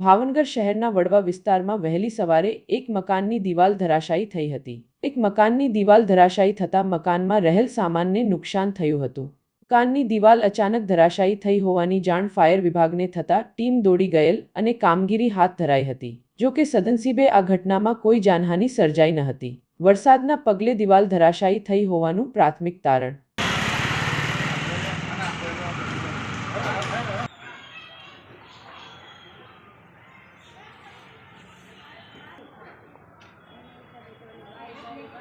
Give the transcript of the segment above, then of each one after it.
ભાવનગર શહેરના વડવા વિસ્તારમાં વહેલી સવારે એક મકાનની દિવાલ ધરાશાયી થઈ હતી. એક મકાનની દિવાલ ધરાશાયી થતાં મકાનમાં રહેલ સામાનને નુકસાન થયું હતું. મકાનની દિવાલ અચાનક ધરાશાયી થઈ હોવાની જાણ ફાયર વિભાગને થતાં ટીમ દોડી ગયેલ અને કામગીરી હાથ ધરાઈ હતી. જો કે સદનસીબે આ ઘટનામાં કોઈ જાનહાનિ સર્જાઈ ન હતી. વરસાદના પગલે દિવાલ ધરાશાયી થઈ હોવાનું પ્રાથમિક તારણ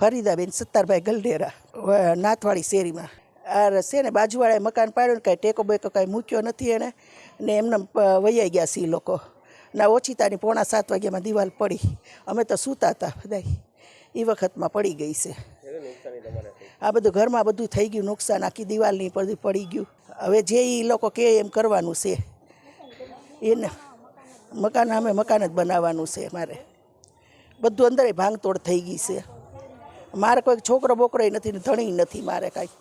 ફરીદાબેન સત્તારભાઈ ગલડેરા નાથવાડી શેરીમાં. આ છે ને બાજુવાળાએ મકાન પાડ્યું કાંઈ ટેકો બેકો કાંઈ મૂક્યો નથી એણે. ને એમને વૈયાઈ ગયા છે એ લોકો. ના ઓછીતાની પોણા સાત વાગ્યામાં દિવાલ પડી. અમે તો સૂતા હતા બધાય. એ વખતમાં પડી ગઈ છે. આ બધું ઘરમાં બધું થઈ ગયું, નુકસાન, આખી દિવાલની બધું પડી ગયું. હવે જે એ લોકો કહે એમ કરવાનું છે. એને મકાન, અમે મકાન જ બનાવવાનું છે મારે. બધું અંદર ભાંગતોડ થઈ ગઈ છે. મારે કોઈ છોકરો બોકરો નથી ધણી નથી મારે કાંઈ.